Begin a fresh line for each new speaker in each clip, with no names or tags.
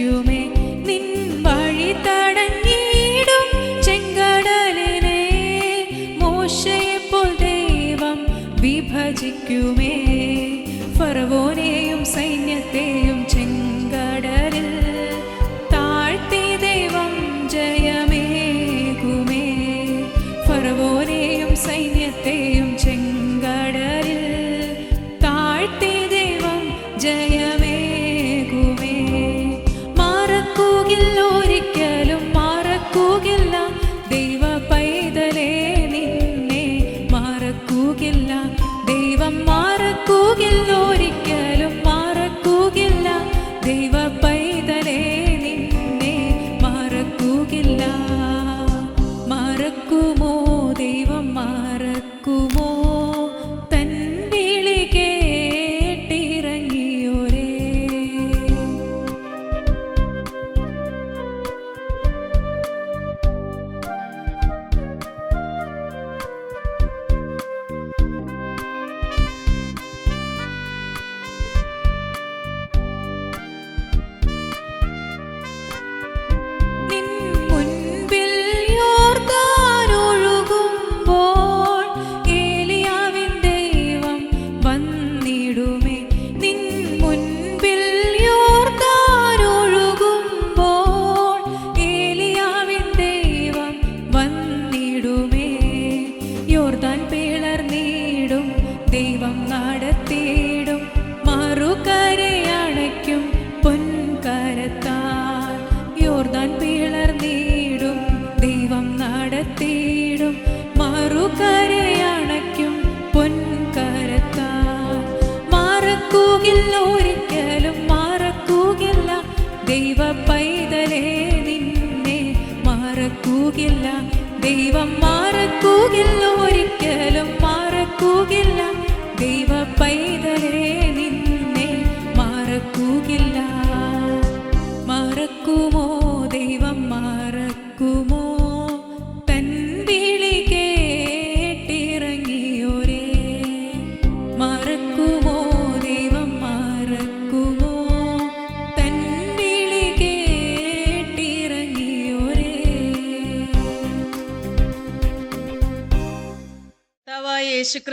രക്ഷിക്കുമേ നിൻ വഴി തടഞ്ഞിടും ചെങ്കടലിനെ മോശയെപ്പോൾ ദൈവം വിഭജിക്കുമേ ഫറവോനെയും സൈന്യത്തെയും മാറക്കൂകില്ല ദൈവം മാറക്കൂകില്ല ഒരിക്കൽ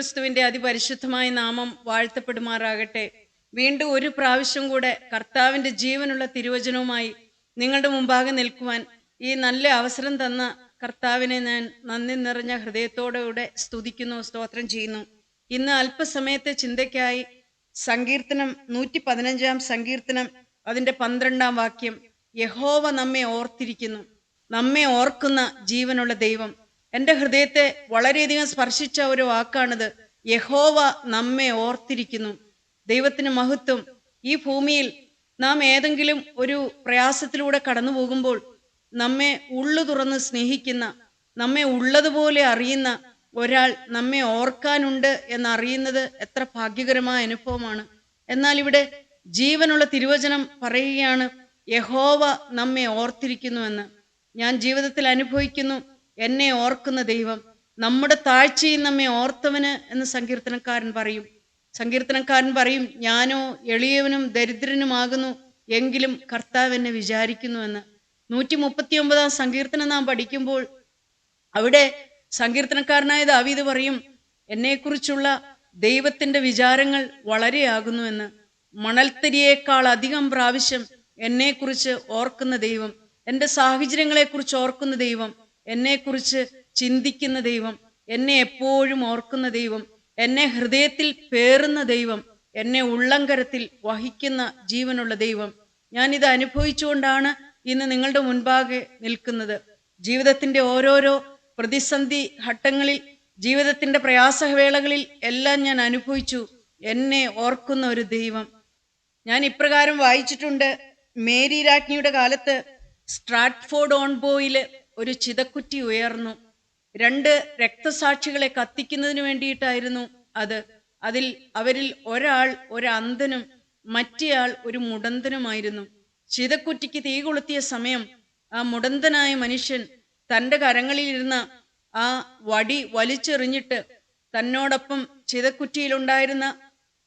ക്രിസ്തുവിന്റെ അതിപരിശുദ്ധമായ നാമം വാഴ്ത്തപ്പെടുമാറാകട്ടെ വീണ്ടും ഒരു പ്രാവശ്യം കൂടെ കർത്താവിന്റെ ജീവനുള്ള തിരുവചനവുമായി നിങ്ങളുടെ മുമ്പാകെ നിൽക്കുവാൻ ഈ നല്ല അവസരം തന്ന കർത്താവിനെ ഞാൻ നന്ദി നിറഞ്ഞ ഹൃദയത്തോടെ സ്തുതിക്കുന്നു സ്തോത്രം ചെയ്യുന്നു ഇന്ന് അല്പസമയത്തെ ചിന്തയ്ക്കായി സങ്കീർത്തനം നൂറ്റി പതിനഞ്ചാം സങ്കീർത്തനം അതിന്റെ പന്ത്രണ്ടാം വാക്യം യഹോവ നമ്മെ ഓർത്തിരിക്കുന്നു നമ്മെ ഓർക്കുന്ന ജീവനുള്ള ദൈവം എൻ്റെ ഹൃദയത്തെ വളരെയധികം സ്പർശിച്ച ഒരു വാക്കാണിത് യഹോവ നമ്മെ ഓർത്തിരിക്കുന്നു ദൈവത്തിന് മഹത്വം ഈ ഭൂമിയിൽ നാം ഏതെങ്കിലും ഒരു പ്രയാസത്തിലൂടെ കടന്നു പോകുമ്പോൾ നമ്മെ ഉള്ളു തുറന്ന് സ്നേഹിക്കുന്ന നമ്മെ ഉള്ളതുപോലെ അറിയുന്ന ഒരാൾ നമ്മെ ഓർക്കാനുണ്ട് എന്നറിയുന്നത് എത്ര ഭാഗ്യകരമായ അനുഭവമാണ് എന്നാൽ ഇവിടെ ജീവനുള്ള തിരുവചനം പറയുകയാണ് യഹോവ നമ്മെ ഓർത്തിരിക്കുന്നു എന്ന് ഞാൻ ജീവിതത്തിൽ അനുഭവിക്കുന്നു എന്നെ ഓർക്കുന്ന ദൈവം നമ്മുടെ താഴ്ചയിൽ നമ്മെ ഓർത്തവന് എന്ന് സങ്കീർത്തനക്കാരൻ പറയും സങ്കീർത്തനക്കാരൻ പറയും ഞാനോ എളിയവനും ദരിദ്രനുമാകുന്നു എങ്കിലും കർത്താവ് എന്നെ എന്ന് നൂറ്റി മുപ്പത്തി ഒമ്പതാം സങ്കീർത്തനം നാം പഠിക്കുമ്പോൾ അവിടെ സങ്കീർത്തനക്കാരനായ ദാവീദ് പറയും എന്നെക്കുറിച്ചുള്ള ദൈവത്തിന്റെ വിചാരങ്ങൾ എന്ന് മണൽത്തരിയേക്കാൾ അധികം പ്രാവശ്യം എന്നെക്കുറിച്ച് ഓർക്കുന്ന ദൈവം എൻ്റെ സാഹചര്യങ്ങളെക്കുറിച്ച് ഓർക്കുന്ന ദൈവം എന്നെക്കുറിച്ച് ചിന്തിക്കുന്ന ദൈവം എന്നെ എപ്പോഴും ഓർക്കുന്ന ദൈവം എന്നെ ഹൃദയത്തിൽ പേറുന്ന ദൈവം എന്നെ ഉള്ളങ്കരത്തിൽ വഹിക്കുന്ന ജീവനുള്ള ദൈവം ഞാൻ ഇത് അനുഭവിച്ചുകൊണ്ടാണ് ഇന്ന് നിങ്ങളുടെ മുൻപാകെ നിൽക്കുന്നത് ജീവിതത്തിൻ്റെ ഓരോരോ പ്രതിസന്ധി ഘട്ടങ്ങളിൽ ജീവിതത്തിൻ്റെ പ്രയാസവേളകളിൽ എല്ലാം ഞാൻ അനുഭവിച്ചു എന്നെ ഓർക്കുന്ന ഒരു ദൈവം ഞാൻ ഇപ്രകാരം വായിച്ചിട്ടുണ്ട് മേരി രാജ്ഞിയുടെ കാലത്ത് സ്ട്രാറ്റ്ഫോർഡ് ഓൺ ബോയിൽ ഒരു ചിതക്കുറ്റി ഉയർന്നു രണ്ട് രക്തസാക്ഷികളെ കത്തിക്കുന്നതിന് വേണ്ടിയിട്ടായിരുന്നു അത് അതിൽ അവരിൽ ഒരാൾ ഒരു അന്ധനും മറ്റേയാൾ ഒരു മുടന്തനുമായിരുന്നു ചിതക്കുറ്റിക്ക് തീ കൊളുത്തിയ സമയം ആ മുടന്തനായ മനുഷ്യൻ തൻ്റെ കരങ്ങളിലിരുന്ന ആ വടി വലിച്ചെറിഞ്ഞിട്ട് തന്നോടൊപ്പം ചിതക്കുറ്റിയിലുണ്ടായിരുന്ന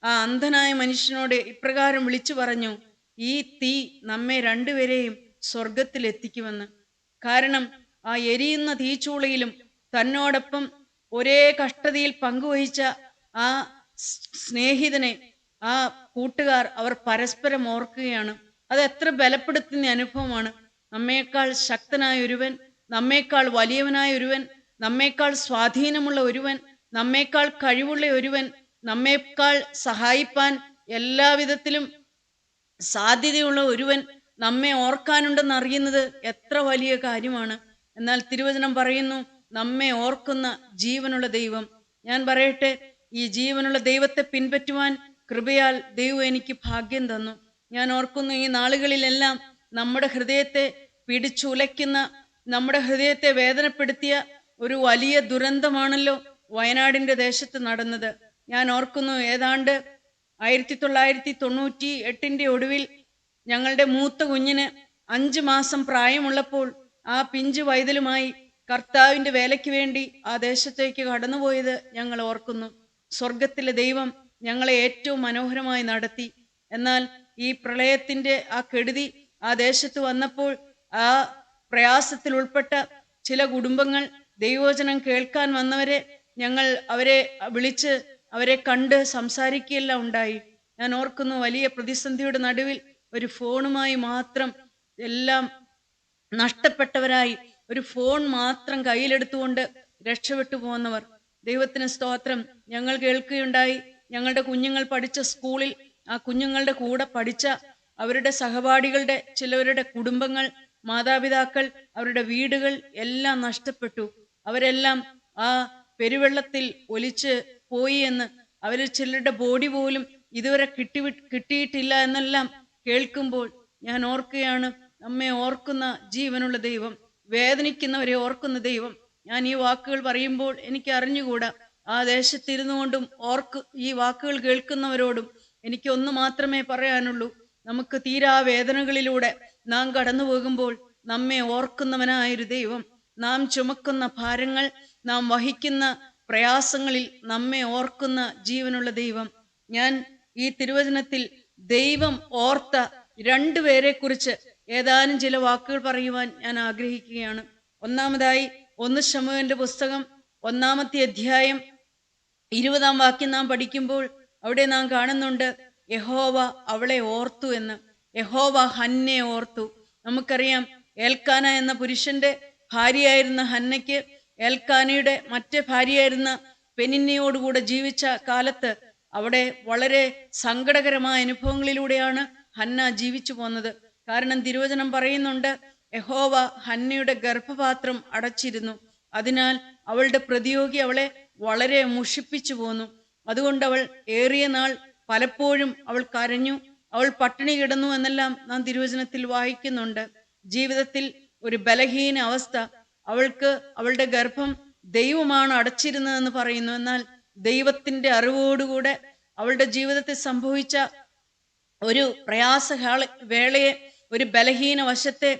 ആ അന്ധനായ മനുഷ്യനോട് ഇപ്രകാരം വിളിച്ചു പറഞ്ഞു ഈ തീ നമ്മെ രണ്ടുപേരെയും സ്വർഗത്തിലെത്തിക്കുമെന്ന് കാരണം ആ എരിയുന്ന തീച്ചൂളയിലും തന്നോടൊപ്പം ഒരേ കഷ്ടതയിൽ പങ്കുവഹിച്ച ആ സ്നേഹിതനെ ആ കൂട്ടുകാർ അവർ പരസ്പരം ഓർക്കുകയാണ് അത് എത്ര ബലപ്പെടുത്തുന്ന അനുഭവമാണ് നമ്മേക്കാൾ ശക്തനായ ഒരുവൻ നമ്മേക്കാൾ വലിയവനായ ഒരുവൻ നമ്മേക്കാൾ സ്വാധീനമുള്ള ഒരുവൻ നമ്മേക്കാൾ കഴിവുള്ള ഒരുവൻ നമ്മേക്കാൾ സഹായിപ്പാൻ എല്ലാവിധത്തിലും സാധ്യതയുള്ള ഒരുവൻ നമ്മെ ഓർക്കാനുണ്ടെന്ന് അറിയുന്നത് എത്ര വലിയ കാര്യമാണ് എന്നാൽ തിരുവചനം പറയുന്നു നമ്മെ ഓർക്കുന്ന ജീവനുള്ള ദൈവം ഞാൻ പറയട്ടെ ഈ ജീവനുള്ള ദൈവത്തെ പിൻപറ്റുവാൻ കൃപയാൽ ദൈവം എനിക്ക് ഭാഗ്യം തന്നു ഞാൻ ഓർക്കുന്നു ഈ നാളുകളിലെല്ലാം നമ്മുടെ ഹൃദയത്തെ പിടിച്ചുലയ്ക്കുന്ന നമ്മുടെ ഹൃദയത്തെ വേദനപ്പെടുത്തിയ ഒരു വലിയ ദുരന്തമാണല്ലോ വയനാടിന്റെ ദേശത്ത് നടന്നത് ഞാൻ ഓർക്കുന്നു ഏതാണ്ട് ആയിരത്തി തൊള്ളായിരത്തി തൊണ്ണൂറ്റി എട്ടിന്റെ ഒടുവിൽ ഞങ്ങളുടെ മൂത്ത കുഞ്ഞിന് അഞ്ച് മാസം പ്രായമുള്ളപ്പോൾ ആ പിഞ്ചു വൈതലുമായി കർത്താവിൻ്റെ വേലയ്ക്ക് വേണ്ടി ആ ദേശത്തേക്ക് കടന്നുപോയത് ഞങ്ങൾ ഓർക്കുന്നു സ്വർഗത്തിലെ ദൈവം ഞങ്ങളെ ഏറ്റവും മനോഹരമായി നടത്തി എന്നാൽ ഈ പ്രളയത്തിൻ്റെ ആ കെടുതി ആ ദേശത്ത് വന്നപ്പോൾ ആ പ്രയാസത്തിൽ ഉൾപ്പെട്ട ചില കുടുംബങ്ങൾ ദൈവോചനം കേൾക്കാൻ വന്നവരെ ഞങ്ങൾ അവരെ വിളിച്ച് അവരെ കണ്ട് സംസാരിക്കുകയെല്ലാം ഉണ്ടായി ഞാൻ ഓർക്കുന്നു വലിയ പ്രതിസന്ധിയുടെ നടുവിൽ ഒരു ഫോണുമായി മാത്രം എല്ലാം നഷ്ടപ്പെട്ടവരായി ഒരു ഫോൺ മാത്രം കയ്യിലെടുത്തുകൊണ്ട് രക്ഷപ്പെട്ടു പോകുന്നവർ ദൈവത്തിന് സ്തോത്രം ഞങ്ങൾ കേൾക്കുകയുണ്ടായി ഞങ്ങളുടെ കുഞ്ഞുങ്ങൾ പഠിച്ച സ്കൂളിൽ ആ കുഞ്ഞുങ്ങളുടെ കൂടെ പഠിച്ച അവരുടെ സഹപാഠികളുടെ ചിലവരുടെ കുടുംബങ്ങൾ മാതാപിതാക്കൾ അവരുടെ വീടുകൾ എല്ലാം നഷ്ടപ്പെട്ടു അവരെല്ലാം ആ പെരുവെള്ളത്തിൽ ഒലിച്ച് പോയി എന്ന് അവരിൽ ചിലരുടെ ബോഡി പോലും ഇതുവരെ കിട്ടി കിട്ടിയിട്ടില്ല എന്നെല്ലാം കേൾക്കുമ്പോൾ ഞാൻ ഓർക്കുകയാണ് നമ്മെ ഓർക്കുന്ന ജീവനുള്ള ദൈവം വേദനിക്കുന്നവരെ ഓർക്കുന്ന ദൈവം ഞാൻ ഈ വാക്കുകൾ പറയുമ്പോൾ എനിക്ക് അറിഞ്ഞുകൂടാ ആ ദേശത്തിരുന്നു കൊണ്ടും ഓർക്ക് ഈ വാക്കുകൾ കേൾക്കുന്നവരോടും എനിക്ക് ഒന്ന് മാത്രമേ പറയാനുള്ളൂ നമുക്ക് തീരാ വേദനകളിലൂടെ നാം കടന്നു പോകുമ്പോൾ നമ്മെ ഓർക്കുന്നവനായൊരു ദൈവം നാം ചുമക്കുന്ന ഭാരങ്ങൾ നാം വഹിക്കുന്ന പ്രയാസങ്ങളിൽ നമ്മെ ഓർക്കുന്ന ജീവനുള്ള ദൈവം ഞാൻ ഈ തിരുവചനത്തിൽ ദൈവം ഓർത്ത രണ്ടുപേരെ കുറിച്ച് ഏതാനും ചില വാക്കുകൾ പറയുവാൻ ഞാൻ ആഗ്രഹിക്കുകയാണ് ഒന്നാമതായി ഒന്ന് ശമുവന്റെ പുസ്തകം ഒന്നാമത്തെ അധ്യായം ഇരുപതാം വാക്യം നാം പഠിക്കുമ്പോൾ അവിടെ നാം കാണുന്നുണ്ട് യഹോവ അവളെ ഓർത്തു എന്ന് യഹോവ ഹന്നെ ഓർത്തു നമുക്കറിയാം ഏൽക്കാന എന്ന പുരുഷന്റെ ഭാര്യയായിരുന്ന ഹന്നയ്ക്ക് ഏൽക്കാനയുടെ മറ്റേ ഭാര്യയായിരുന്ന പെനിന്നയോടുകൂടെ ജീവിച്ച കാലത്ത് അവിടെ വളരെ സങ്കടകരമായ അനുഭവങ്ങളിലൂടെയാണ് ഹന്ന ജീവിച്ചു പോന്നത് കാരണം തിരുവചനം പറയുന്നുണ്ട് യഹോവ ഹന്നയുടെ ഗർഭപാത്രം അടച്ചിരുന്നു അതിനാൽ അവളുടെ പ്രതിയോഗി അവളെ വളരെ മുഷിപ്പിച്ചു പോന്നു അതുകൊണ്ട് അവൾ ഏറിയ നാൾ പലപ്പോഴും അവൾ കരഞ്ഞു അവൾ പട്ടിണി കിടന്നു എന്നെല്ലാം നാം തിരുവചനത്തിൽ വായിക്കുന്നുണ്ട് ജീവിതത്തിൽ ഒരു ബലഹീന അവസ്ഥ അവൾക്ക് അവളുടെ ഗർഭം ദൈവമാണ് അടച്ചിരുന്നതെന്ന് പറയുന്നു എന്നാൽ ദൈവത്തിന്റെ അറിവോടുകൂടെ അവളുടെ ജീവിതത്തിൽ സംഭവിച്ച ഒരു പ്രയാസ വേളയെ ഒരു ബലഹീന വശത്തെ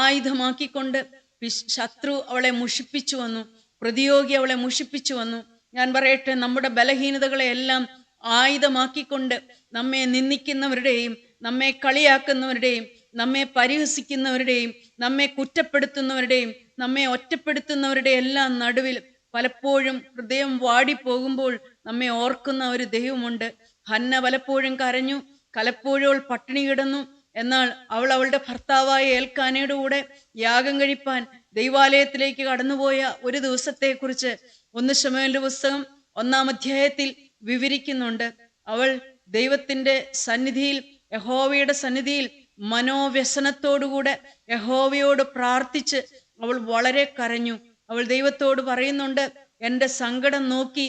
ആയുധമാക്കിക്കൊണ്ട് ശത്രു അവളെ മുഷിപ്പിച്ചു വന്നു പ്രതിയോഗി അവളെ മുഷിപ്പിച്ചു വന്നു ഞാൻ പറയട്ടെ നമ്മുടെ ബലഹീനതകളെ എല്ലാം ആയുധമാക്കിക്കൊണ്ട് നമ്മെ നിന്ദിക്കുന്നവരുടെയും നമ്മെ കളിയാക്കുന്നവരുടെയും നമ്മെ പരിഹസിക്കുന്നവരുടെയും നമ്മെ കുറ്റപ്പെടുത്തുന്നവരുടെയും നമ്മെ ഒറ്റപ്പെടുത്തുന്നവരുടെ എല്ലാം നടുവിൽ പലപ്പോഴും ഹൃദയം വാടിപ്പോകുമ്പോൾ നമ്മെ ഓർക്കുന്ന ഒരു ദൈവമുണ്ട് ഹന്ന പലപ്പോഴും കരഞ്ഞു കലപ്പോഴോൾ പട്ടിണി കിടന്നു എന്നാൽ അവൾ അവളുടെ ഭർത്താവായ ഏൽക്കാനയുടെ കൂടെ യാഗം കഴിപ്പാൻ ദൈവാലയത്തിലേക്ക് കടന്നുപോയ ഒരു ദിവസത്തെക്കുറിച്ച് ഒന്ന് ശമയന്റെ പുസ്തകം ഒന്നാം അധ്യായത്തിൽ വിവരിക്കുന്നുണ്ട് അവൾ ദൈവത്തിന്റെ സന്നിധിയിൽ യഹോവയുടെ സന്നിധിയിൽ മനോവ്യസനത്തോടുകൂടെ യഹോവയോട് പ്രാർത്ഥിച്ച് അവൾ വളരെ കരഞ്ഞു അവൾ ദൈവത്തോട് പറയുന്നുണ്ട് എൻ്റെ സങ്കടം നോക്കി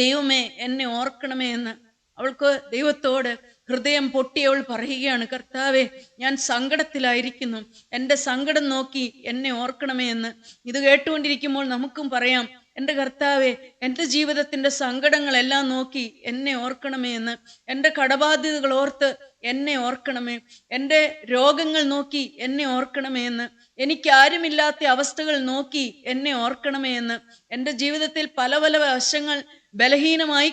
ദൈവമേ എന്നെ ഓർക്കണമേ എന്ന് അവൾക്ക് ദൈവത്തോട് ഹൃദയം പൊട്ടിയവൾ പറയുകയാണ് കർത്താവെ ഞാൻ സങ്കടത്തിലായിരിക്കുന്നു എൻ്റെ സങ്കടം നോക്കി എന്നെ ഓർക്കണമേ എന്ന് ഇത് കേട്ടുകൊണ്ടിരിക്കുമ്പോൾ നമുക്കും പറയാം എൻ്റെ കർത്താവെ എൻ്റെ ജീവിതത്തിൻ്റെ സങ്കടങ്ങളെല്ലാം നോക്കി എന്നെ ഓർക്കണമേ എന്ന് എൻ്റെ കടബാധ്യതകൾ ഓർത്ത് എന്നെ ഓർക്കണമേ എൻ്റെ രോഗങ്ങൾ നോക്കി എന്നെ ഓർക്കണമേ എന്ന് എനിക്ക് അവസ്ഥകൾ നോക്കി എന്നെ ഓർക്കണമേ എന്ന് എൻ്റെ ജീവിതത്തിൽ പല പല വശങ്ങൾ ബലഹീനമായി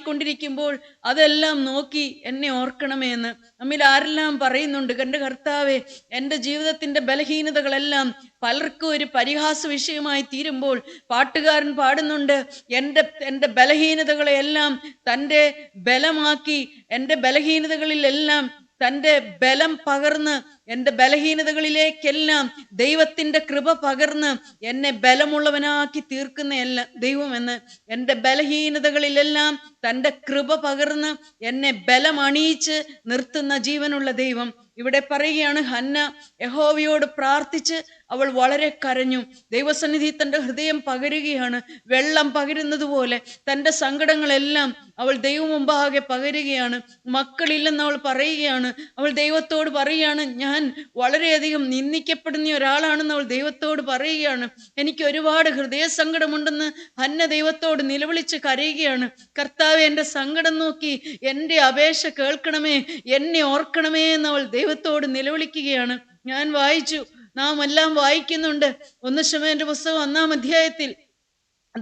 അതെല്ലാം നോക്കി എന്നെ ഓർക്കണമേ എന്ന് നമ്മിൽ ആരെല്ലാം പറയുന്നുണ്ട് കണ്ട് കർത്താവെ എൻ്റെ ജീവിതത്തിൻ്റെ ബലഹീനതകളെല്ലാം പലർക്കും ഒരു പരിഹാസ വിഷയമായി തീരുമ്പോൾ പാട്ടുകാരൻ പാടുന്നുണ്ട് എൻ്റെ എൻ്റെ ബലഹീനതകളെയെല്ലാം തൻ്റെ ബലമാക്കി എൻ്റെ ബലഹീനതകളിലെല്ലാം തൻ്റെ ബലം പകർന്ന് എൻ്റെ ബലഹീനതകളിലേക്കെല്ലാം ദൈവത്തിൻ്റെ കൃപ പകർന്ന് എന്നെ ബലമുള്ളവനാക്കി തീർക്കുന്ന എല്ലാം ദൈവമെന്ന് എൻ്റെ ബലഹീനതകളിലെല്ലാം തൻ്റെ കൃപ പകർന്ന് എന്നെ ബലമണിയിച്ച് നിർത്തുന്ന ജീവനുള്ള ദൈവം ഇവിടെ പറയുകയാണ് ഹന്ന യഹോവയോട് പ്രാർത്ഥിച്ച് അവൾ വളരെ കരഞ്ഞു ദൈവസന്നിധി തൻ്റെ ഹൃദയം പകരുകയാണ് വെള്ളം പകരുന്നത് പോലെ തൻ്റെ സങ്കടങ്ങളെല്ലാം അവൾ ദൈവം മുമ്പാകെ പകരുകയാണ് മക്കളില്ലെന്ന് അവൾ പറയുകയാണ് അവൾ ദൈവത്തോട് പറയുകയാണ് ഞാൻ ഞാൻ വളരെയധികം നിന്ദിക്കപ്പെടുന്ന ഒരാളാണെന്ന് അവൾ ദൈവത്തോട് പറയുകയാണ് എനിക്ക് ഒരുപാട് ഹൃദയ സങ്കടമുണ്ടെന്ന് അന്ന ദൈവത്തോട് നിലവിളിച്ച് കരയുകയാണ് കർത്താവ് എൻ്റെ സങ്കടം നോക്കി എൻ്റെ അപേക്ഷ കേൾക്കണമേ എന്നെ ഓർക്കണമേ എന്ന് അവൾ ദൈവത്തോട് നിലവിളിക്കുകയാണ് ഞാൻ വായിച്ചു നാം എല്ലാം വായിക്കുന്നുണ്ട് ഒന്ന് ശമേന്റെ പുസ്തകം ഒന്നാം അധ്യായത്തിൽ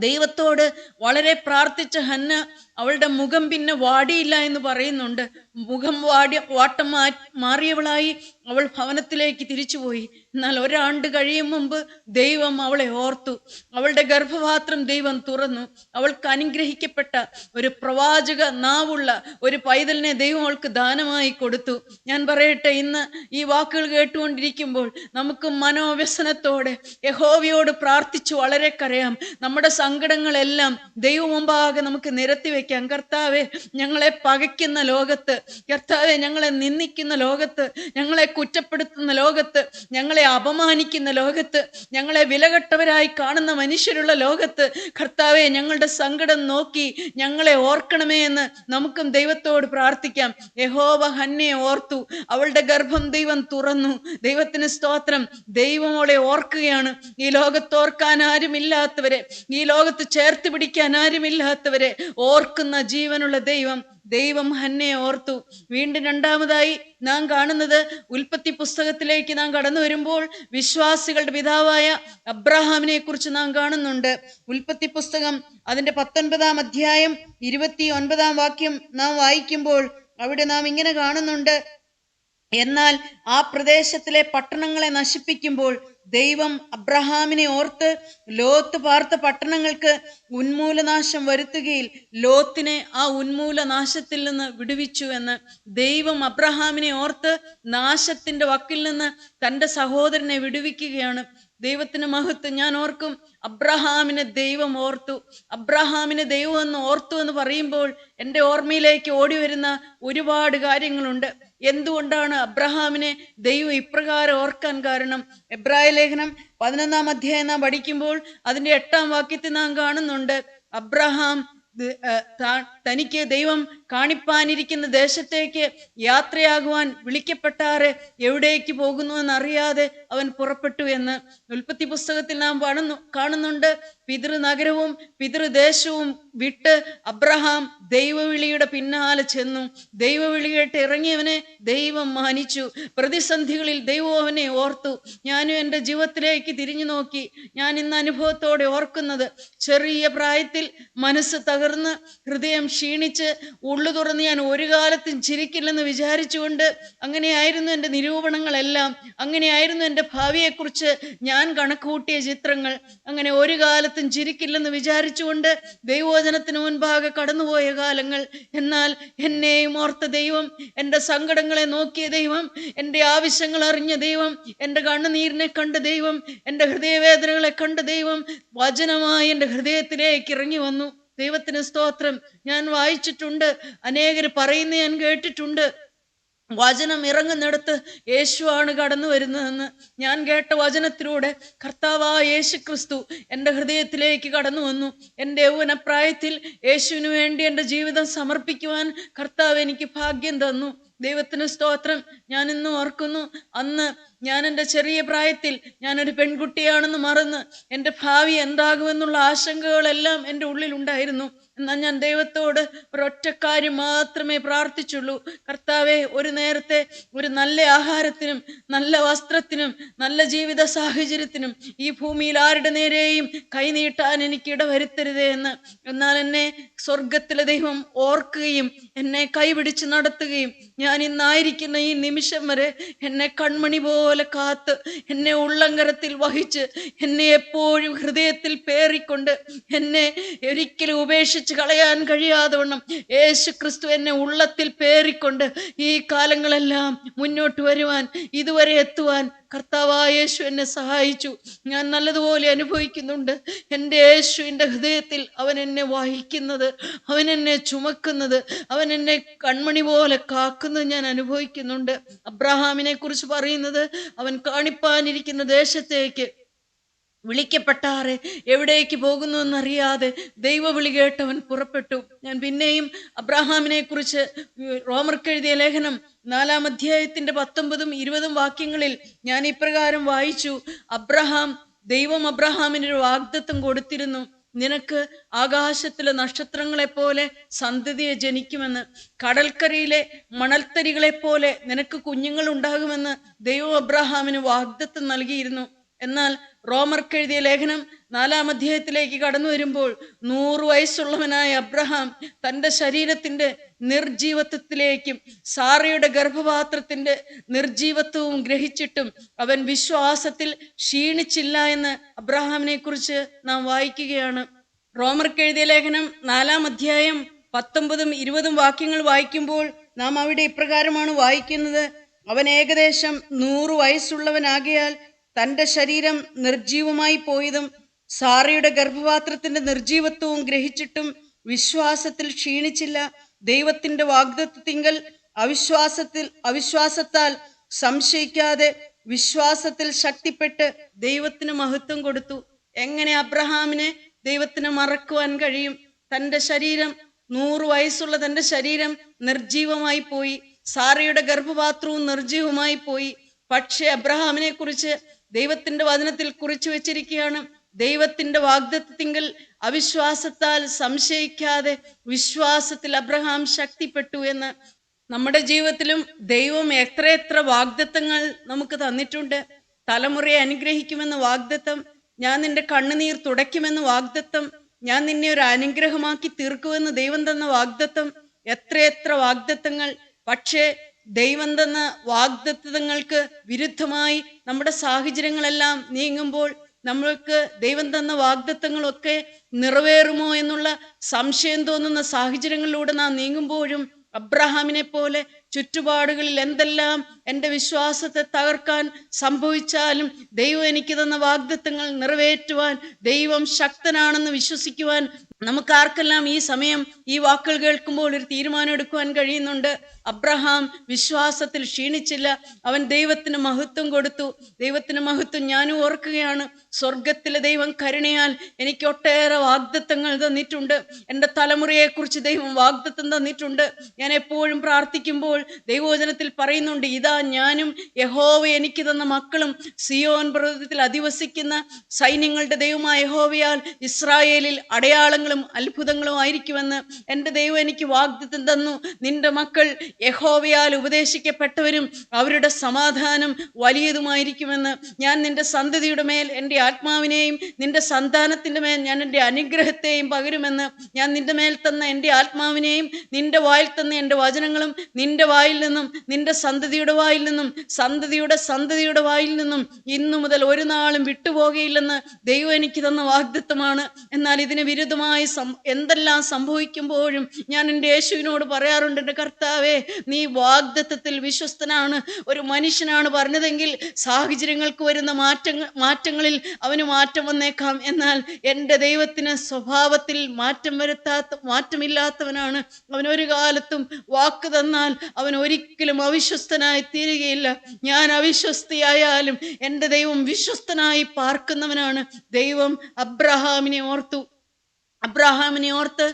ദൈവത്തോട് വളരെ പ്രാർത്ഥിച്ച ഹന്ന അവളുടെ മുഖം പിന്നെ വാടിയില്ല എന്ന് പറയുന്നുണ്ട് മുഖം വാടി വാട്ടം മാറിയവളായി അവൾ ഭവനത്തിലേക്ക് തിരിച്ചുപോയി എന്നാൽ ഒരാണ്ട് കഴിയും മുമ്പ് ദൈവം അവളെ ഓർത്തു അവളുടെ ഗർഭപാത്രം ദൈവം തുറന്നു അവൾക്ക് അനുഗ്രഹിക്കപ്പെട്ട ഒരു പ്രവാചക നാവുള്ള ഒരു പൈതലിനെ ദൈവം അവൾക്ക് ദാനമായി കൊടുത്തു ഞാൻ പറയട്ടെ ഇന്ന് ഈ വാക്കുകൾ കേട്ടുകൊണ്ടിരിക്കുമ്പോൾ നമുക്ക് മനോവ്യസനത്തോടെ യഹോവയോട് പ്രാർത്ഥിച്ചു വളരെ കരയാം നമ്മുടെ സങ്കടങ്ങളെല്ലാം ദൈവം മുമ്പാകെ നമുക്ക് നിരത്തി ഉപദ്രവിക്കാം കർത്താവെ ഞങ്ങളെ പകയ്ക്കുന്ന ലോകത്ത് കർത്താവെ ഞങ്ങളെ നിന്ദിക്കുന്ന ലോകത്ത് ഞങ്ങളെ കുറ്റപ്പെടുത്തുന്ന ലോകത്ത് ഞങ്ങളെ അപമാനിക്കുന്ന ലോകത്ത് ഞങ്ങളെ വിലകെട്ടവരായി കാണുന്ന മനുഷ്യരുള്ള ലോകത്ത് കർത്താവെ ഞങ്ങളുടെ സങ്കടം നോക്കി ഞങ്ങളെ ഓർക്കണമേ എന്ന് നമുക്കും ദൈവത്തോട് പ്രാർത്ഥിക്കാം യഹോവ ഹന്നെ ഓർത്തു അവളുടെ ഗർഭം ദൈവം തുറന്നു ദൈവത്തിന് സ്തോത്രം ദൈവമോളെ ഓർക്കുകയാണ് ഈ ലോകത്തോർക്കാൻ ആരുമില്ലാത്തവരെ ഈ ലോകത്ത് ചേർത്ത് പിടിക്കാൻ ആരുമില്ലാത്തവരെ ഓർ ഓർക്കുന്ന ജീവനുള്ള ദൈവം ദൈവം ഹന്നയെ ഓർത്തു വീണ്ടും രണ്ടാമതായി നാം കാണുന്നത് ഉൽപ്പത്തി പുസ്തകത്തിലേക്ക് നാം കടന്നു വരുമ്പോൾ വിശ്വാസികളുടെ പിതാവായ അബ്രഹാമിനെ കുറിച്ച് നാം കാണുന്നുണ്ട് ഉൽപ്പത്തി പുസ്തകം അതിന്റെ പത്തൊൻപതാം അധ്യായം ഇരുപത്തി ഒൻപതാം വാക്യം നാം വായിക്കുമ്പോൾ അവിടെ നാം ഇങ്ങനെ കാണുന്നുണ്ട് എന്നാൽ ആ പ്രദേശത്തിലെ പട്ടണങ്ങളെ നശിപ്പിക്കുമ്പോൾ ദൈവം അബ്രഹാമിനെ ഓർത്ത് ലോത്ത് പാർത്ത പട്ടണങ്ങൾക്ക് ഉന്മൂലനാശം വരുത്തുകയിൽ ലോത്തിനെ ആ ഉന്മൂലനാശത്തിൽ നിന്ന് വിടുവിച്ചു എന്ന് ദൈവം അബ്രഹാമിനെ ഓർത്ത് നാശത്തിന്റെ വക്കിൽ നിന്ന് തൻ്റെ സഹോദരനെ വിടുവിക്കുകയാണ് ദൈവത്തിന് മഹത്വം ഞാൻ ഓർക്കും അബ്രഹാമിനെ ദൈവം ഓർത്തു അബ്രഹാമിനെ ദൈവം എന്ന് ഓർത്തു എന്ന് പറയുമ്പോൾ എൻ്റെ ഓർമ്മയിലേക്ക് ഓടി വരുന്ന ഒരുപാട് കാര്യങ്ങളുണ്ട് എന്തുകൊണ്ടാണ് അബ്രഹാമിനെ ദൈവം ഇപ്രകാരം ഓർക്കാൻ കാരണം എബ്രായ ലേഖനം പതിനൊന്നാം അധ്യായം നാം പഠിക്കുമ്പോൾ അതിന്റെ എട്ടാം വാക്യത്തിൽ നാം കാണുന്നുണ്ട് അബ്രഹാം തനിക്ക് ദൈവം കാണിപ്പാനിരിക്കുന്ന ദേശത്തേക്ക് യാത്രയാകുവാൻ വിളിക്കപ്പെട്ടാറ് എവിടേക്ക് പോകുന്നു എന്നറിയാതെ അവൻ പുറപ്പെട്ടു എന്ന് ഉൽപ്പത്തി പുസ്തകത്തിൽ നാം കാണുന്നു കാണുന്നുണ്ട് പിതൃനഗരവും പിതൃദേശവും വിട്ട് അബ്രഹാം ദൈവവിളിയുടെ പിന്നാലെ ചെന്നു ദൈവവിളിയായിട്ട് ഇറങ്ങിയവനെ ദൈവം മാനിച്ചു പ്രതിസന്ധികളിൽ ദൈവം അവനെ ഓർത്തു ഞാനും എൻ്റെ ജീവിതത്തിലേക്ക് തിരിഞ്ഞു നോക്കി ഞാൻ ഇന്ന് അനുഭവത്തോടെ ഓർക്കുന്നത് ചെറിയ പ്രായത്തിൽ മനസ്സ് തകർന്ന് ഹൃദയം ക്ഷീണിച്ച് ഉള്ളു തുറന്ന് ഞാൻ ഒരു കാലത്തും ചിരിക്കില്ലെന്ന് വിചാരിച്ചുകൊണ്ട് അങ്ങനെയായിരുന്നു എൻ്റെ നിരൂപണങ്ങളെല്ലാം അങ്ങനെയായിരുന്നു എൻ്റെ ഭാവിയെക്കുറിച്ച് ഞാൻ കണക്കുകൂട്ടിയ ചിത്രങ്ങൾ അങ്ങനെ ഒരു കാലത്ത് ഒരിടത്തും ചിരിക്കില്ലെന്ന് വിചാരിച്ചുകൊണ്ട് ദൈവവചനത്തിന് മുൻപാകെ കടന്നുപോയ കാലങ്ങൾ എന്നാൽ എന്നെയും ഓർത്ത ദൈവം എൻ്റെ സങ്കടങ്ങളെ നോക്കിയ ദൈവം എൻ്റെ ആവശ്യങ്ങൾ അറിഞ്ഞ ദൈവം എൻ്റെ കണ്ണുനീരിനെ കണ്ട ദൈവം എൻ്റെ ഹൃദയവേദനകളെ കണ്ട ദൈവം വചനമായി എൻ്റെ ഹൃദയത്തിലേക്ക് ഇറങ്ങി വന്നു ദൈവത്തിന് സ്തോത്രം ഞാൻ വായിച്ചിട്ടുണ്ട് അനേകർ പറയുന്ന ഞാൻ കേട്ടിട്ടുണ്ട് വചനം ഇറങ്ങുന്നിടത്ത് യേശുവാണ് കടന്നു വരുന്നതെന്ന് ഞാൻ കേട്ട വചനത്തിലൂടെ കർത്താവായ യേശു ക്രിസ്തു എൻ്റെ ഹൃദയത്തിലേക്ക് കടന്നു വന്നു എൻ്റെ യൗവനപ്രായത്തിൽ യേശുവിന് വേണ്ടി എൻ്റെ ജീവിതം സമർപ്പിക്കുവാൻ കർത്താവ് എനിക്ക് ഭാഗ്യം തന്നു ദൈവത്തിന് സ്തോത്രം ഞാൻ ഇന്ന് ഓർക്കുന്നു അന്ന് ഞാൻ എൻ്റെ ചെറിയ പ്രായത്തിൽ ഞാനൊരു പെൺകുട്ടിയാണെന്ന് മറന്ന് എൻ്റെ ഭാവി എന്താകുമെന്നുള്ള ആശങ്കകളെല്ലാം എൻ്റെ ഉള്ളിലുണ്ടായിരുന്നു ഞാൻ ദൈവത്തോട് ഒരൊറ്റ കാര്യം മാത്രമേ പ്രാർത്ഥിച്ചുള്ളൂ കർത്താവെ ഒരു നേരത്തെ ഒരു നല്ല ആഹാരത്തിനും നല്ല വസ്ത്രത്തിനും നല്ല ജീവിത സാഹചര്യത്തിനും ഈ ഭൂമിയിൽ ആരുടെ നേരെയും കൈനീട്ടാൻ എനിക്ക് ഇടവരുത്തരുതേ എന്ന് എന്നാൽ എന്നെ സ്വർഗത്തിലെ ദൈവം ഓർക്കുകയും എന്നെ കൈപിടിച്ച് നടത്തുകയും ഞാൻ ഇന്നായിരിക്കുന്ന ഈ നിമിഷം വരെ എന്നെ കൺമണി പോലെ കാത്ത് എന്നെ ഉള്ളങ്കരത്തിൽ വഹിച്ച് എന്നെ എപ്പോഴും ഹൃദയത്തിൽ പേറിക്കൊണ്ട് എന്നെ ഒരിക്കലും ഉപേക്ഷിച്ച് വലിച്ചു കളയാൻ കഴിയാതെ വണ്ണം യേശു ക്രിസ്തു എന്നെ ഉള്ളത്തിൽ പേറിക്കൊണ്ട് ഈ കാലങ്ങളെല്ലാം മുന്നോട്ട് വരുവാൻ ഇതുവരെ എത്തുവാൻ കർത്താവായ യേശു എന്നെ സഹായിച്ചു ഞാൻ നല്ലതുപോലെ അനുഭവിക്കുന്നുണ്ട് എൻ്റെ യേശുവിൻ്റെ ഹൃദയത്തിൽ അവൻ എന്നെ വഹിക്കുന്നത് അവൻ എന്നെ ചുമക്കുന്നത് അവൻ എന്നെ കൺമണി പോലെ കാക്കുന്നത് ഞാൻ അനുഭവിക്കുന്നുണ്ട് അബ്രഹാമിനെ കുറിച്ച് പറയുന്നത് അവൻ കാണിപ്പാനിരിക്കുന്ന ദേശത്തേക്ക് വിളിക്കപ്പെട്ടാർ എവിടേക്ക് പോകുന്നു എന്നറിയാതെ വിളി കേട്ടവൻ പുറപ്പെട്ടു ഞാൻ പിന്നെയും അബ്രഹാമിനെ കുറിച്ച് റോമർക്കെഴുതിയ ലേഖനം നാലാം അധ്യായത്തിന്റെ പത്തൊമ്പതും ഇരുപതും വാക്യങ്ങളിൽ ഞാൻ ഇപ്രകാരം വായിച്ചു അബ്രഹാം ദൈവം അബ്രഹാമിന് ഒരു വാഗ്ദത്വം കൊടുത്തിരുന്നു നിനക്ക് ആകാശത്തിലെ നക്ഷത്രങ്ങളെ പോലെ സന്തതിയെ ജനിക്കുമെന്ന് കടൽക്കരയിലെ മണൽത്തരികളെ പോലെ നിനക്ക് കുഞ്ഞുങ്ങൾ ഉണ്ടാകുമെന്ന് ദൈവം അബ്രഹാമിന് വാഗ്ദത്വം നൽകിയിരുന്നു എന്നാൽ എഴുതിയ ലേഖനം നാലാം അധ്യായത്തിലേക്ക് കടന്നു വരുമ്പോൾ നൂറു വയസ്സുള്ളവനായ അബ്രഹാം തൻ്റെ ശരീരത്തിൻ്റെ നിർജീവത്വത്തിലേക്കും സാറയുടെ ഗർഭപാത്രത്തിൻ്റെ നിർജീവത്വവും ഗ്രഹിച്ചിട്ടും അവൻ വിശ്വാസത്തിൽ ക്ഷീണിച്ചില്ല എന്ന് അബ്രഹാമിനെ കുറിച്ച് നാം വായിക്കുകയാണ് എഴുതിയ ലേഖനം നാലാം അധ്യായം പത്തൊമ്പതും ഇരുപതും വാക്യങ്ങൾ വായിക്കുമ്പോൾ നാം അവിടെ ഇപ്രകാരമാണ് വായിക്കുന്നത് അവൻ ഏകദേശം നൂറു വയസ്സുള്ളവനാകിയാൽ തന്റെ ശരീരം നിർജീവമായി പോയതും സാറയുടെ ഗർഭപാത്രത്തിന്റെ നിർജീവത്വവും ഗ്രഹിച്ചിട്ടും വിശ്വാസത്തിൽ ക്ഷീണിച്ചില്ല ദൈവത്തിന്റെ വാഗ്ദത്വത്തിങ്കൽ അവിശ്വാസത്തിൽ അവിശ്വാസത്താൽ സംശയിക്കാതെ വിശ്വാസത്തിൽ ശക്തിപ്പെട്ട് ദൈവത്തിന് മഹത്വം കൊടുത്തു എങ്ങനെ അബ്രഹാമിനെ ദൈവത്തിന് മറക്കുവാൻ കഴിയും തന്റെ ശരീരം നൂറു വയസ്സുള്ള തന്റെ ശരീരം നിർജീവമായി പോയി സാറയുടെ ഗർഭപാത്രവും നിർജീവമായി പോയി പക്ഷേ അബ്രഹാമിനെ കുറിച്ച് ദൈവത്തിന്റെ വചനത്തിൽ കുറിച്ചു വെച്ചിരിക്കുകയാണ് ദൈവത്തിന്റെ വാഗ്ദത്വത്തിങ്കിൽ അവിശ്വാസത്താൽ സംശയിക്കാതെ വിശ്വാസത്തിൽ അബ്രഹാം ശക്തിപ്പെട്ടു എന്ന് നമ്മുടെ ജീവിതത്തിലും ദൈവം എത്രയെത്ര വാഗ്ദത്തങ്ങൾ നമുക്ക് തന്നിട്ടുണ്ട് തലമുറയെ അനുഗ്രഹിക്കുമെന്ന് വാഗ്ദത്തം ഞാൻ നിന്റെ കണ്ണുനീർ തുടയ്ക്കുമെന്ന് വാഗ്ദത്തം ഞാൻ നിന്നെ ഒരു അനുഗ്രഹമാക്കി തീർക്കുമെന്ന് ദൈവം തന്ന വാഗ്ദത്തം എത്രയെത്ര വാഗ്ദത്തങ്ങൾ പക്ഷേ ദൈവം തന്ന വാഗ്ദത്തങ്ങൾക്ക് വിരുദ്ധമായി നമ്മുടെ സാഹചര്യങ്ങളെല്ലാം നീങ്ങുമ്പോൾ നമ്മൾക്ക് ദൈവം തന്ന വാഗ്ദത്തങ്ങളൊക്കെ നിറവേറുമോ എന്നുള്ള സംശയം തോന്നുന്ന സാഹചര്യങ്ങളിലൂടെ നാം നീങ്ങുമ്പോഴും അബ്രഹാമിനെ പോലെ ചുറ്റുപാടുകളിൽ എന്തെല്ലാം എൻ്റെ വിശ്വാസത്തെ തകർക്കാൻ സംഭവിച്ചാലും ദൈവം എനിക്ക് തന്ന വാഗ്ദത്തങ്ങൾ നിറവേറ്റുവാൻ ദൈവം ശക്തനാണെന്ന് വിശ്വസിക്കുവാൻ നമുക്ക് ആർക്കെല്ലാം ഈ സമയം ഈ വാക്കുകൾ കേൾക്കുമ്പോൾ ഒരു തീരുമാനം എടുക്കുവാൻ കഴിയുന്നുണ്ട് അബ്രഹാം വിശ്വാസത്തിൽ ക്ഷീണിച്ചില്ല അവൻ ദൈവത്തിന് മഹത്വം കൊടുത്തു ദൈവത്തിന് മഹത്വം ഞാനും ഓർക്കുകയാണ് സ്വർഗത്തിലെ ദൈവം കരുണയാൽ എനിക്ക് ഒട്ടേറെ വാഗ്ദത്തങ്ങൾ തന്നിട്ടുണ്ട് എൻ്റെ തലമുറയെക്കുറിച്ച് ദൈവം വാഗ്ദത്തം തന്നിട്ടുണ്ട് ഞാൻ എപ്പോഴും പ്രാർത്ഥിക്കുമ്പോൾ ദൈവോചനത്തിൽ പറയുന്നുണ്ട് ഇതാ ഞാനും യഹോവ എനിക്ക് തന്ന മക്കളും സിയോൻ പർവ്വതത്തിൽ അധിവസിക്കുന്ന സൈന്യങ്ങളുടെ ദൈവമായ യഹോവയാൽ ഇസ്രായേലിൽ അടയാളങ്ങളും അത്ഭുതങ്ങളും ആയിരിക്കുമെന്ന് എൻ്റെ ദൈവം എനിക്ക് വാഗ്ദത്തം തന്നു നിന്റെ മക്കൾ യഹോവയാൽ ഉപദേശിക്കപ്പെട്ടവരും അവരുടെ സമാധാനം വലിയതുമായിരിക്കുമെന്ന് ഞാൻ നിന്റെ സന്തതിയുടെ മേൽ എൻ്റെ ആത്മാവിനെയും നിന്റെ സന്താനത്തിൻ്റെ മേൽ ഞാൻ എൻ്റെ അനുഗ്രഹത്തെയും പകരുമെന്ന് ഞാൻ നിന്റെ മേൽ തന്ന എൻ്റെ ആത്മാവിനെയും നിന്റെ വായിൽ തന്ന എൻ്റെ വചനങ്ങളും നിന്റെ വായിൽ നിന്നും നിന്റെ സന്തതിയുടെ വായിൽ നിന്നും സന്തതിയുടെ സന്തതിയുടെ വായിൽ നിന്നും ഇന്നു മുതൽ ഒരു നാളും വിട്ടുപോകയില്ലെന്ന് ദൈവം എനിക്ക് തന്ന വാഗ്ദത്വമാണ് എന്നാൽ ഇതിന് വിരുദ്ധമായി എന്തെല്ലാം സംഭവിക്കുമ്പോഴും ഞാൻ എൻ്റെ യേശുവിനോട് പറയാറുണ്ട് എൻ്റെ കർത്താവേ നീ വാഗ്ദത്വത്തിൽ വിശ്വസ്തനാണ് ഒരു മനുഷ്യനാണ് പറഞ്ഞതെങ്കിൽ സാഹചര്യങ്ങൾക്ക് വരുന്ന മാറ്റങ്ങൾ മാറ്റങ്ങളിൽ അവന് മാറ്റം വന്നേക്കാം എന്നാൽ എൻ്റെ ദൈവത്തിന് സ്വഭാവത്തിൽ മാറ്റം വരുത്താത്ത മാറ്റമില്ലാത്തവനാണ് അവൻ ഒരു കാലത്തും വാക്ക് തന്നാൽ അവൻ ഒരിക്കലും അവിശ്വസ്തനായി തീരുകയില്ല ഞാൻ അവിശ്വസ്തിയായാലും എൻ്റെ ദൈവം വിശ്വസ്തനായി പാർക്കുന്നവനാണ് ദൈവം അബ്രഹാമിനെ ഓർത്തു അബ്രഹാമിനെ ഓർത്ത്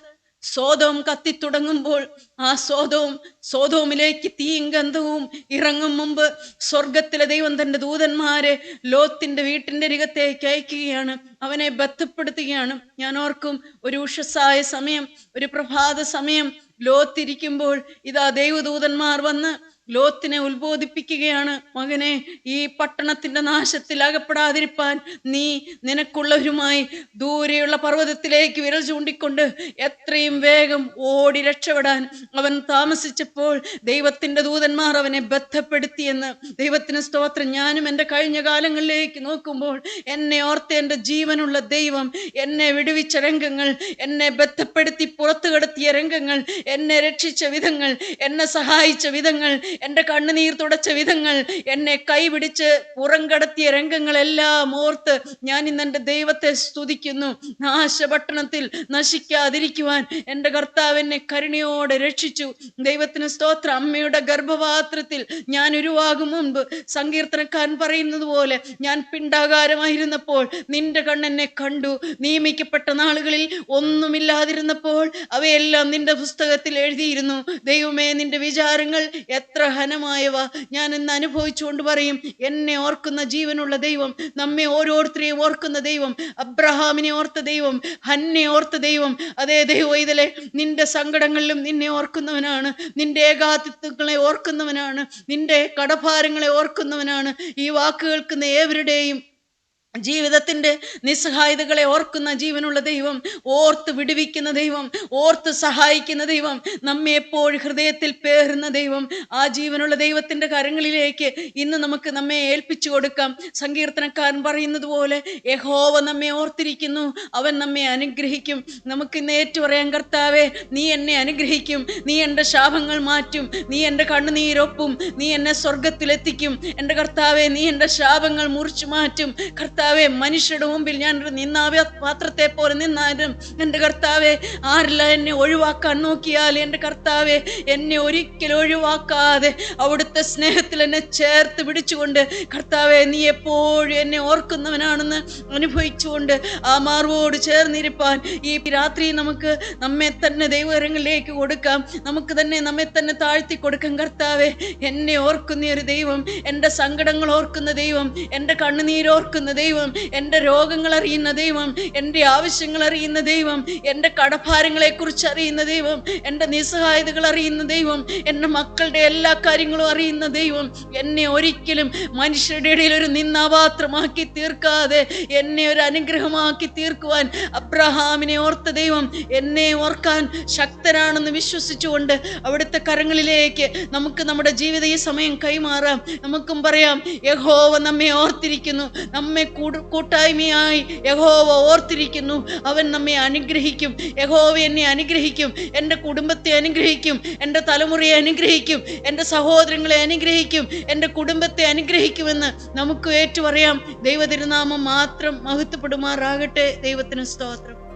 സോതവും കത്തിത്തുടങ്ങുമ്പോൾ ആ സോതവും സോതവുമിലേക്ക് തീയും ഗന്ധവും ഇറങ്ങും മുമ്പ് സ്വർഗത്തിലെ ദൈവം തൻ്റെ ദൂതന്മാരെ ലോത്തിൻ്റെ വീട്ടിൻ്റെ രികത്തേക്ക് അയക്കുകയാണ് അവനെ ബന്ധപ്പെടുത്തുകയാണ് ഞാൻ ഓർക്കും ഒരു ഉഷസ്സായ സമയം ഒരു പ്രഭാത സമയം ലോത്തിരിക്കുമ്പോൾ ഇതാ ദൈവദൂതന്മാർ വന്ന് ലോത്തിനെ ഉത്ബോധിപ്പിക്കുകയാണ് മകനെ ഈ പട്ടണത്തിന്റെ നാശത്തിൽ അകപ്പെടാതിരിപ്പാൻ നീ നിനക്കുള്ളവരുമായി ദൂരെയുള്ള പർവ്വതത്തിലേക്ക് വിരൽ ചൂണ്ടിക്കൊണ്ട് എത്രയും വേഗം ഓടി രക്ഷപ്പെടാൻ അവൻ താമസിച്ചപ്പോൾ ദൈവത്തിന്റെ ദൂതന്മാർ അവനെ ബന്ധപ്പെടുത്തിയെന്ന് ദൈവത്തിന് സ്തോത്രം ഞാനും എൻ്റെ കഴിഞ്ഞ കാലങ്ങളിലേക്ക് നോക്കുമ്പോൾ എന്നെ ഓർത്ത് എൻ്റെ ജീവനുള്ള ദൈവം എന്നെ വിടുവിച്ച രംഗങ്ങൾ എന്നെ ബന്ധപ്പെടുത്തി പുറത്തു കടത്തിയ രംഗങ്ങൾ എന്നെ രക്ഷിച്ച വിധങ്ങൾ എന്നെ സഹായിച്ച വിധങ്ങൾ എൻ്റെ കണ്ണുനീർ തുടച്ച വിധങ്ങൾ എന്നെ കൈപിടിച്ച് പുറംകടത്തിയ രംഗങ്ങളെല്ലാം ഓർത്ത് ഞാൻ ഇന്ന് എൻ്റെ ദൈവത്തെ സ്തുതിക്കുന്നു നാശപട്ടണത്തിൽ നശിക്കാതിരിക്കുവാൻ എൻ്റെ കർത്താവ് എന്നെ കരുണയോടെ രക്ഷിച്ചു ദൈവത്തിന് സ്തോത്രം അമ്മയുടെ ഗർഭപാത്രത്തിൽ ഞാൻ ഉരുവാകും മുൻപ് സങ്കീർത്തനക്കാരൻ പറയുന്നത് പോലെ ഞാൻ പിണ്ടാകാരമായിരുന്നപ്പോൾ നിന്റെ കണ്ണെന്നെ കണ്ടു നിയമിക്കപ്പെട്ട നാളുകളിൽ ഒന്നുമില്ലാതിരുന്നപ്പോൾ അവയെല്ലാം നിന്റെ പുസ്തകത്തിൽ എഴുതിയിരുന്നു ദൈവമേ നിന്റെ വിചാരങ്ങൾ എത്ര പ്രഹനമായവ ഞാൻ എന്ന് അനുഭവിച്ചുകൊണ്ട് പറയും എന്നെ ഓർക്കുന്ന ജീവനുള്ള ദൈവം നമ്മെ ഓരോരുത്തരെയും ഓർക്കുന്ന ദൈവം അബ്രഹാമിനെ ഓർത്ത ദൈവം ഹന്നെ ഓർത്ത ദൈവം അതേ ദൈവം ഇതിലെ നിന്റെ സങ്കടങ്ങളിലും നിന്നെ ഓർക്കുന്നവനാണ് നിന്റെ ഏകാതിത്വങ്ങളെ ഓർക്കുന്നവനാണ് നിന്റെ കടഭാരങ്ങളെ ഓർക്കുന്നവനാണ് ഈ വാക്കുകൾക്ക് ഏവരുടെയും ജീവിതത്തിൻ്റെ നിസ്സഹായതകളെ ഓർക്കുന്ന ജീവനുള്ള ദൈവം ഓർത്ത് വിടുവിക്കുന്ന ദൈവം ഓർത്ത് സഹായിക്കുന്ന ദൈവം നമ്മെ എപ്പോഴും ഹൃദയത്തിൽ പേറുന്ന ദൈവം ആ ജീവനുള്ള ദൈവത്തിൻ്റെ കരങ്ങളിലേക്ക് ഇന്ന് നമുക്ക് നമ്മെ ഏൽപ്പിച്ചു കൊടുക്കാം സങ്കീർത്തനക്കാരൻ പറയുന്നത് പോലെ യഹോവ നമ്മെ ഓർത്തിരിക്കുന്നു അവൻ നമ്മെ അനുഗ്രഹിക്കും നമുക്ക് ഇന്ന് പറയാൻ കർത്താവേ നീ എന്നെ അനുഗ്രഹിക്കും നീ എൻ്റെ ശാപങ്ങൾ മാറ്റും നീ എൻ്റെ കണ്ണുനീരൊപ്പും നീ എന്നെ സ്വർഗത്തിലെത്തിക്കും എൻ്റെ കർത്താവെ നീ എൻ്റെ ശാപങ്ങൾ മുറിച്ചു മാറ്റും കർത്താവ് കർത്താവെ മനുഷ്യരുടെ മുമ്പിൽ ഒരു നിന്നാവേ പാത്രത്തെ പോലെ നിന്നാലും എൻ്റെ കർത്താവെ ആരില്ല എന്നെ ഒഴിവാക്കാൻ നോക്കിയാൽ എൻ്റെ കർത്താവെ എന്നെ ഒരിക്കലും ഒഴിവാക്കാതെ അവിടുത്തെ സ്നേഹത്തിൽ എന്നെ ചേർത്ത് പിടിച്ചുകൊണ്ട് കർത്താവെ നീ എപ്പോഴും എന്നെ ഓർക്കുന്നവനാണെന്ന് അനുഭവിച്ചുകൊണ്ട് ആ മാർവോട് ചേർന്നിരിപ്പാൻ ഈ രാത്രി നമുക്ക് നമ്മെ തന്നെ ദൈവരങ്ങളിലേക്ക് കൊടുക്കാം നമുക്ക് തന്നെ നമ്മെ തന്നെ താഴ്ത്തി കൊടുക്കാം കർത്താവെ എന്നെ ഓർക്കുന്ന ഒരു ദൈവം എൻ്റെ സങ്കടങ്ങൾ ഓർക്കുന്ന ദൈവം എൻ്റെ കണ്ണുനീരോർക്കുന്ന ദൈവം ദൈവം എൻ്റെ രോഗങ്ങൾ അറിയുന്ന ദൈവം എൻ്റെ ആവശ്യങ്ങൾ അറിയുന്ന ദൈവം എൻ്റെ കടഭാരങ്ങളെക്കുറിച്ച് അറിയുന്ന ദൈവം എൻ്റെ നിസ്സഹായതകൾ അറിയുന്ന ദൈവം എൻ്റെ മക്കളുടെ എല്ലാ കാര്യങ്ങളും അറിയുന്ന ദൈവം എന്നെ ഒരിക്കലും മനുഷ്യരുടെ ഇടയിൽ ഒരു നിന്നാപാത്രമാക്കി തീർക്കാതെ എന്നെ ഒരു അനുഗ്രഹമാക്കി തീർക്കുവാൻ അബ്രഹാമിനെ ഓർത്ത ദൈവം എന്നെ ഓർക്കാൻ ശക്തനാണെന്ന് വിശ്വസിച്ചുകൊണ്ട് അവിടുത്തെ കരങ്ങളിലേക്ക് നമുക്ക് നമ്മുടെ ജീവിത ഈ സമയം കൈമാറാം നമുക്കും പറയാം യഹോവ നമ്മെ ഓർത്തിരിക്കുന്നു നമ്മെ കൂട്ടായ്മയായി യഹോവ ഓർത്തിരിക്കുന്നു അവൻ നമ്മെ അനുഗ്രഹിക്കും യഹോവ എന്നെ അനുഗ്രഹിക്കും എൻ്റെ കുടുംബത്തെ അനുഗ്രഹിക്കും എൻ്റെ തലമുറയെ അനുഗ്രഹിക്കും എൻ്റെ സഹോദരങ്ങളെ അനുഗ്രഹിക്കും എൻ്റെ കുടുംബത്തെ അനുഗ്രഹിക്കുമെന്ന് നമുക്ക് ഏറ്റുപറയാം ദൈവതിരുനാമം മാത്രം മഹത്വപ്പെടുമാറാകട്ടെ ദൈവത്തിന് സ്തോത്രം